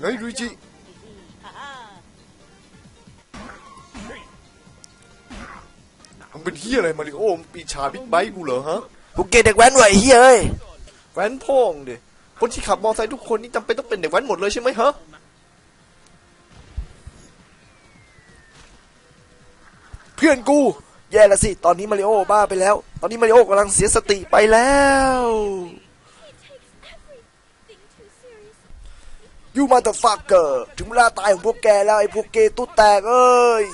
ไงลุยจิมึงเป็นเฮียอะไรมาริโอมงปีชาบิ๊กไบค์กูเหรอฮะพวกเกย์เด็กแว้นไว้เฮ้ยเอ้ยแว้นพ่องดิคนที่ขับมอเตอร์ไซค์ทุกคนนี่จำเป็นต้องเป็นเด็กแว้นหมดเลยใช่ไหมฮะเพื่อนกู แย่ละสิ ตอนนี้มาริโอบ้าไปแล้ว ตอนนี้มาริโอกำลังเสียสติไปแล้ว ยูมาต h ฟักเกอร์ถึงเวลาตายของพวกแกแล้วไอ้พวกเกตุ๊ดแตกเอ้ย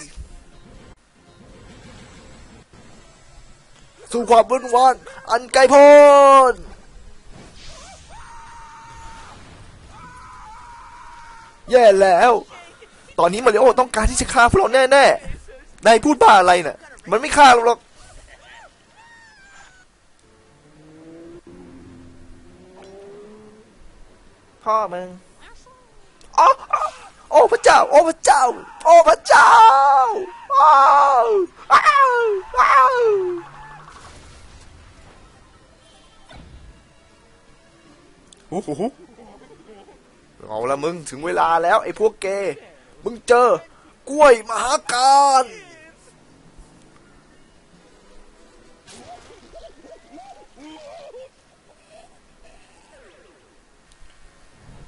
สู่ความวุ่นวานอันไกลโพ้นแย่แล้ว ตอนนี้มาริโอต้องการที่จะฆ่าพวกเราแน่ๆนายพูดบ้าอะไรน่ะ มันไม่ฆ่าเราหรอกพ่อมึง โอ้พระเจ้า โอ้พระเจ้า โอ้พระเจ้าอ้าวว้าวโอ้โหเอาละมึงถึงเวลาแล้วไอ้พวกเก มึงเจอกล้วยมหาการ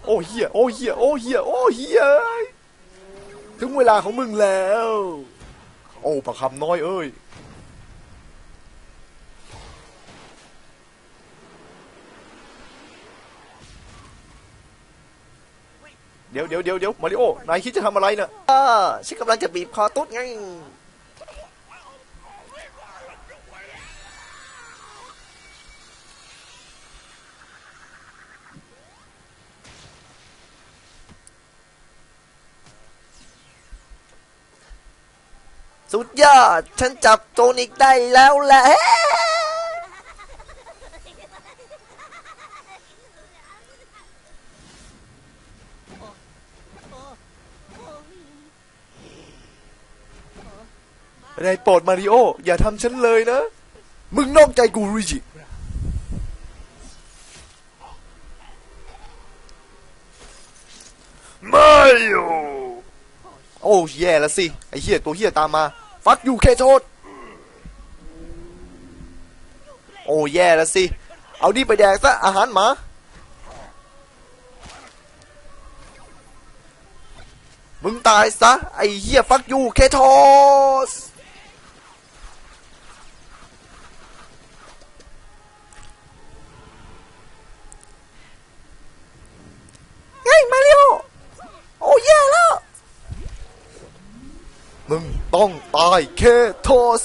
โอ้เฮียโอ้เฮียโอ้เฮียโอ้เฮียถึงเวลาของมึงแล้ว โอ้ประคำน้อยเอ้ยเดี๋ยวเดี๋ยวเดี๋ยวเดี๋ยวมาริโอ นายคิดจะทำอะไรน่ะอ่าฉันกำลังจะบีบคอตุ๊ดไง สุดยอด ฉันจับโจนิกได้แล้วแหละนายโปรดมาริโอ อย่าทำฉันเลยนะ มึงนอกใจกูริจิม่อยู่โอ้แย่และสิ ไอ้เหี้ยตัวเหี้ยตามมา ฟักยูเคโทษ โอ้แย่แล้วสิ เอาดิไปแดกซะ อาหารหมา มึงตายซะ ไอ้เหี้ยฟักยูเคโทส ไงมาริโอ โอ้แย่แล้ว มึงต้องตายเคโทส